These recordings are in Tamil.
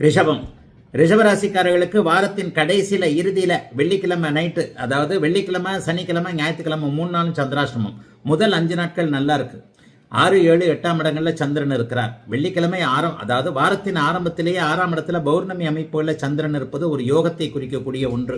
ரிஷபம். ரிஷபராசிக்காரர்களுக்கு வாரத்தின் கடைசியில இறுதியில வெள்ளிக்கிழமை நைட்டு அதாவது வெள்ளிக்கிழமை சனிக்கிழமை ஞாயிற்றுக்கிழமை மூணு நாளும் சந்திராஷ்டமம். முதல் அஞ்சு நாட்கள் நல்லா இருக்கு. ஆறு ஏழு எட்டாம் இடங்களில் சந்திரன் இருக்கிறார். வெள்ளிக்கிழமை ஆரம் அதாவது வாரத்தின் ஆரம்பத்திலேயே ஆறாம் இடத்துல பௌர்ணமி அமைப்புள்ள சந்திரன் இருப்பது ஒரு யோகத்தை குறிக்கக்கூடிய ஒன்று.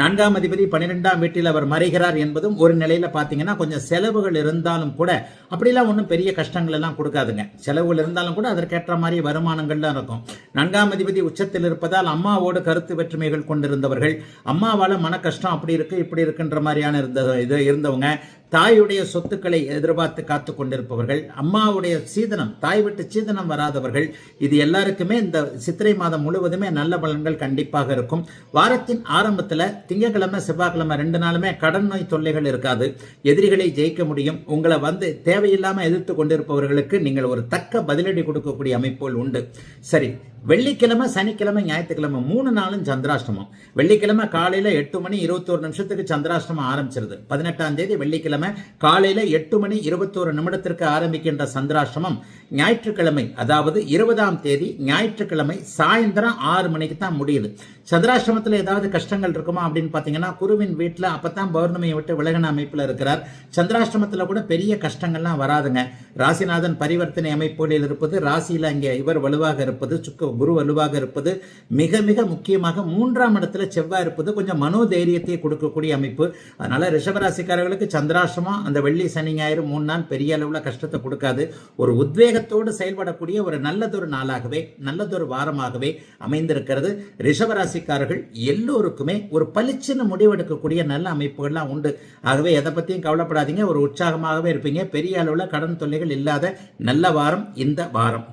நான்காம் அதிபதி பன்னிரெண்டாம் வீட்டில் அவர் மறைகிறார் என்பதும் ஒரு நிலையில் பார்த்தீங்கன்னா கொஞ்சம் செலவுகள் இருந்தாலும் கூட அப்படிலாம் ஒன்றும் பெரிய கஷ்டங்கள் எல்லாம் கொடுக்காதுங்க. செலவுகள் இருந்தாலும் கூட அதற்கேற்ற மாதிரி வருமானங்கள்லாம் இருக்கும். நான்காம் அதிபதி உச்சத்தில் இருப்பதால் அம்மாவோடு கருத்து வேற்றுமைகள் கொண்டிருந்தவர்கள் அம்மாவால் மன கஷ்டம் அப்படி இருக்கு இப்படி இருக்குன்ற மாதிரியான இருந்த இது இருந்தவங்க தாயுடைய சொத்துக்களை எதிர்பார்த்து காத்து கொண்டிருப்பவர்கள் அம்மாவுடைய சீதனம் தாய் விட்டு சீதனம் வராதவர்கள் இது எல்லாருக்குமே இந்த சித்திரை மாதம் முழுவதுமே நல்ல பலன்கள் கண்டிப்பாக இருக்கும். வாரத்தின் ஆரம்பத்தில் திங்கக்கிழமை செவ்வாய்க்கிழமை ரெண்டு நாளுமே கடன் நோய் தொல்லைகள் இருக்காது. எதிரிகளை ஜெயிக்க முடியும். உங்களை வந்து தேவையில்லாமல் எதிர்த்து கொண்டிருப்பவர்களுக்கு நீங்கள் ஒரு தக்க பதிலடி கொடுக்கக்கூடிய அமைப்புகள் உண்டு. சரி வெள்ளிக்கிழமை சனிக்கிழமை ஞாயிற்றுக்கிழமை மூணு நாளும் சந்திராஷ்டமம். வெள்ளிக்கிழமை காலையில் எட்டு மணி இருபத்தோரு நிமிஷத்துக்கு சந்திராஷ்டமம் ஆரம்பிச்சிருது. பதினெட்டாம் தேதி வெள்ளிக்கிழமை காலையில் எட்டு மணி இருபத்தோரு நிமிடத்திற்கு ஆரம்பிக்கின்ற சந்திராஷ்டமம் ஞாயிற்றுக்கிழமை அதாவது இருபதாம் தேதி ஞாயிற்றுக்கிழமை சாயந்தரம் ஆறு மணிக்கு தான் முடியுது. சந்திராஷ்டமத்தில் ஏதாவது கஷ்டங்கள் இருக்குமா அப்படின்னு பார்த்தீங்கன்னா குருவின் வீட்டில் அப்போ தான் பௌர்ணமியை விட்டு விலகின அமைப்பில் இருக்கிறார். சந்திராஷ்டமத்தில் கூட பெரிய கஷ்டங்கள்லாம் வராதுங்க. ராசிநாதன் பரிவர்த்தனை அமைப்புகளில் இருப்பது ராசியில் அங்கே இவர் வலுவாக இருப்பது சுக்க குரு வலுவாக இருப்பது மிக மிக முக்கியமாக மூன்றாம் இடத்துல செவ்வாய் இருப்பது கொஞ்சம் மனோதைரியத்தை கொடுக்கக்கூடிய அமைப்பு. அதனால ரிஷபராசிக்காரர்களுக்கு சந்திராசிரமம் அந்த வெள்ளி சனி ஞாயிறு மூணு நாள் பெரிய அளவில் கஷ்டத்தை கொடுக்காது. ஒரு உத்வேகத்தோடு செயல்படக்கூடிய ஒரு நல்லதொரு நாளாகவே நல்லதொரு வாரமாகவே அமைந்திருக்கிறது. ரிஷபராசிக்காரர்கள் எல்லோருக்குமே ஒரு பளிச்சுன்னு முடிவெடுக்கக்கூடிய நல்ல அமைப்புகள்லாம் உண்டு. ஆகவே எதை பற்றியும் கவலைப்படாதீங்க ஒரு உற்சாகமாகவே இருப்பீங்க. பெரிய அளவில் கடன் தொல்லைகள் இல்லாத நல்ல வாரம் இந்த வாரம்.